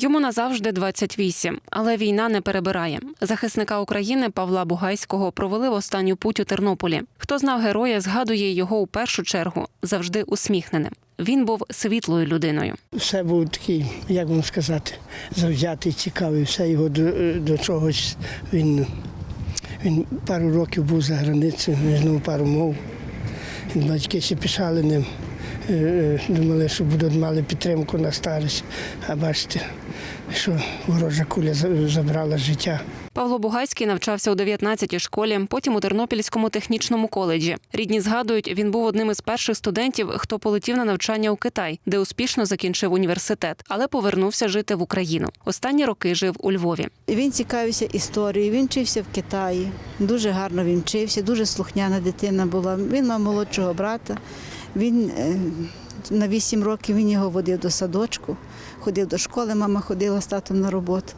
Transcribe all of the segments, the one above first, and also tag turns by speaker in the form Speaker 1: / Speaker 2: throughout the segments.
Speaker 1: Йому назавжди 28, але війна не перебирає. Захисника України Павла Бугайського провели в останню путь у Тернополі. Хто знав героя, згадує його у першу чергу завжди усміхненим. Він був світлою людиною.
Speaker 2: Все був такий, як вам сказати, завзятий, цікавий. Все його до, до чогось. Він, він пару років був за границею, він знав пару мов. Батьки ще пишали ним. Е, е, Думали, що будуть мали підтримку на старість. А бачите, що ворожа куля за- забрала життя.
Speaker 1: Павло Бугайський навчався у 19-й школі, потім у Тернопільському технічному коледжі. Рідні згадують, він був одним із перших студентів, хто полетів на навчання у Китай, де успішно закінчив університет, але повернувся жити в Україну. Останні роки жив у Львові.
Speaker 3: Він цікавився історією, він вчився в Китаї. Дуже гарно він вчився, дуже слухняна дитина була. Він мав молодшого брата. Він е, на 8 років він його водив до садочку, ходив до школи, мама ходила з татом на роботу.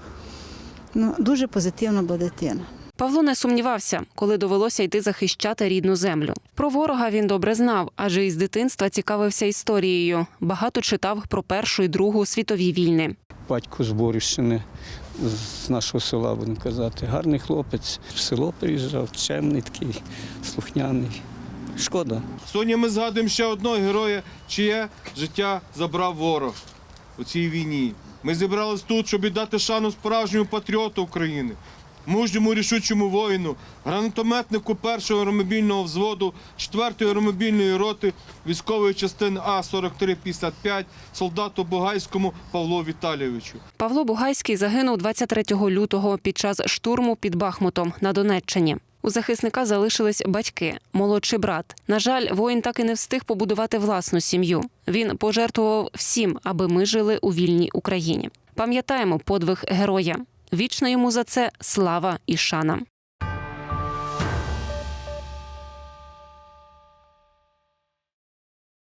Speaker 3: Ну, дуже позитивна була дитина.
Speaker 1: Павло не сумнівався, коли довелося йти захищати рідну землю. Про ворога він добре знав, адже із дитинства цікавився історією. Багато читав про першу і другу світові війни.
Speaker 4: батько з Борівщини, з нашого села, будемо казати. Гарний хлопець. В село приїжджав, чемний такий, слухняний. Шкода.
Speaker 5: Сьогодні ми згадуємо ще одного героя, чиє життя забрав ворог у цій війні. Ми зібрались тут, щоб віддати шану справжньому патріоту України, мужньому рішучому воїну, гранатометнику першого аеромобільного взводу 4-ї аеромобільної роти військової частини А-4355, солдату Бугайському Павлу Віталійовичу.
Speaker 1: Павло Бугайський загинув 23 лютого під час штурму під Бахмутом на Донеччині. У захисника залишились батьки, молодший брат. На жаль, воїн так і не встиг побудувати власну сім'ю. Він пожертвував всім, аби ми жили у вільній Україні. Пам'ятаємо подвиг героя. Вічна йому за це слава і шана.